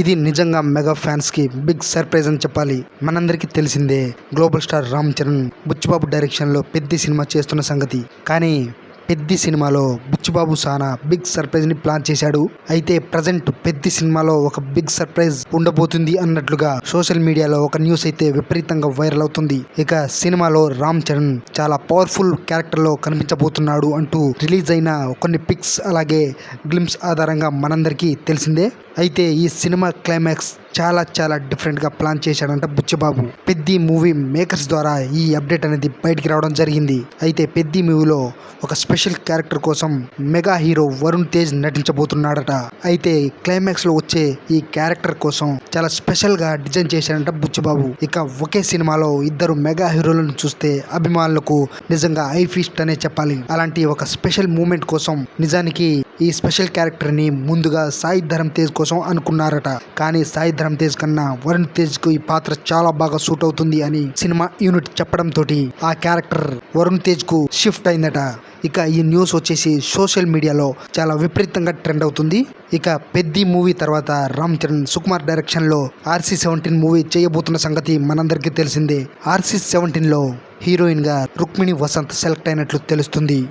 ఇది నిజంగా మెగా ఫ్యాన్స్కి బిగ్ సర్ప్రైజ్ అని చెప్పాలి. మనందరికీ తెలిసిందే గ్లోబల్ స్టార్ రామ్ చరణ్ బుచ్చిబాబు డైరెక్షన్లో పెద్ద సినిమా చేస్తున్న సంగతి. కానీ పెద్ది సినిమాలో బుచ్చిబాబు సానా బిగ్ సర్ప్రైజ్ని ప్లాన్ చేశాడు. అయితే ప్రజెంట్ పెద్ది సినిమాలో ఒక బిగ్ సర్ప్రైజ్ ఉండబోతుంది అన్నట్లుగా సోషల్ మీడియాలో ఒక న్యూస్ అయితే విపరీతంగా వైరల్ అవుతుంది. ఇక సినిమాలో రామ్ చరణ్ చాలా పవర్ఫుల్ క్యారెక్టర్లో కనిపించబోతున్నాడు అంటూ రిలీజ్ అయిన కొన్ని పిక్స్ అలాగే గ్లిమ్స్ ఆధారంగా మనందరికీ తెలిసిందే. అయితే ఈ సినిమా క్లైమాక్స్ చాలా చాలా డిఫరెంట్గా ప్లాన్ చేశాడంట బుచ్చిబాబు. పెద్ది మూవీ మేకర్స్ ద్వారా ఈ అప్డేట్ అనేది బయటికి రావడం జరిగింది. అయితే పెద్ది మూవీలో ఒక స్పెషల్ స్పెషల్ క్యారెక్టర్ కోసం మెగా హీరో వరుణ్ తేజ్ నటించబోతున్నాడట. అయితే క్లైమాక్స్లో వచ్చే ఈ క్యారెక్టర్ కోసం చాలా స్పెషల్గా డిజైన్ చేశాడంట బుచ్చిబాబు. ఇక ఒకే సినిమాలో ఇద్దరు మెగా హీరోలను చూస్తే అభిమానులకు నిజంగా ఐ ఫీస్ట్ అనే చెప్పాలి. అలాంటి ఒక స్పెషల్ మూమెంట్ కోసం నిజానికి ఈ స్పెషల్ క్యారెక్టర్ని ముందుగా సాయి ధరమ్ తేజ్ కోసం అనుకున్నారట. కానీ సాయి ధరమ్ తేజ్ కన్నా వరుణ్ తేజ్కు ఈ పాత్ర చాలా బాగా సూట్ అవుతుంది అని సినిమా యూనిట్ చెప్పడంతో ఆ క్యారెక్టర్ వరుణ్ తేజ్కు షిఫ్ట్ అయిందట. ఇక ఈ న్యూస్ వచ్చేసి సోషల్ మీడియాలో చాలా విపరీతంగా ట్రెండ్ అవుతుంది. ఇక పెద్ది మూవీ తర్వాత రామ్ చరణ్ సుకుమార్ డైరెక్షన్లో ఆర్సీ సెవెంటీన్ మూవీ చేయబోతున్న సంగతి మనందరికీ తెలిసిందే. ఆర్సీ సెవెంటీన్లో హీరోయిన్గా రుక్మిణి వసంత్ సెలెక్ట్ అయినట్లు తెలుస్తుంది.